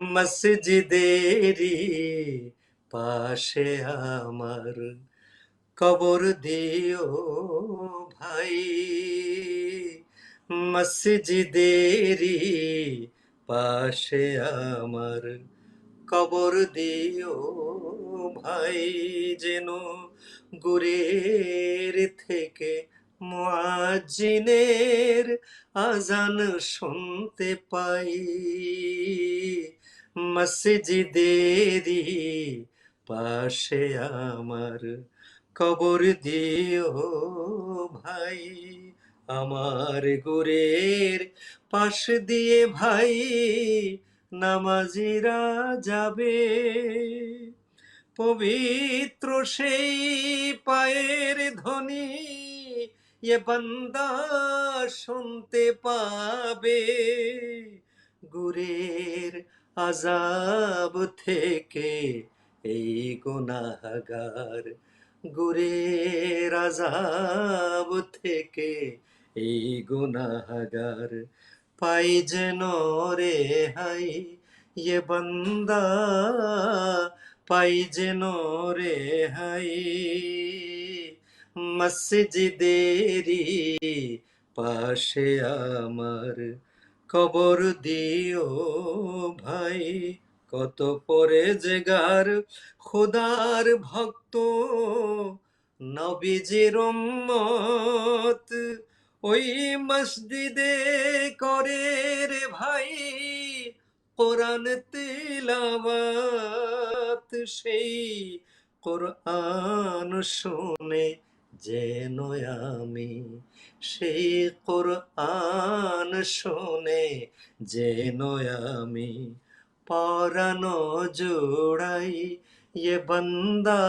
মসজিদেরি পাশে আমার কবর দিও ভাই। মসজিদেরি পাশে আমার কবর দিও ভাই। যেন গুরের থেকে মুয়াজ্জিনের আজান শুনতে পাই। মসজিদেরি পাশে আমার কবর দিও ভাই। আমার গুরের পাশ দিয়ে ভাই নামাজিরা যাবে পবিত্র সেই পায়ের ধ্বনি এ বান্দা শুনতে পাবে গুরের আজাব থেকে এই গুনাহগার। গুরের আজাব থেকে এই গুনাহগার। পাই যেন রে হাই এ বান্দা, পাই যেন রে হাই। মসজিদেরি পাশে আমার। কবর দিও ভাই, কত পরে জেগার খোদার ভক্ত, নবীজির উম্মত। ওই মসজিদে করে রে ভাই, কোরআন তিলাবাত সেই কোরআন শুনে যেন আমি সেই কোরআন শুনে, যেন আমি পরানো জোড়াই এ বান্দা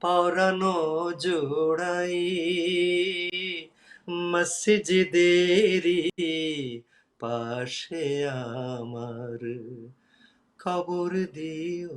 পরানো জোড়াই। মসজিদেরি পাশে আমার খবর দিও।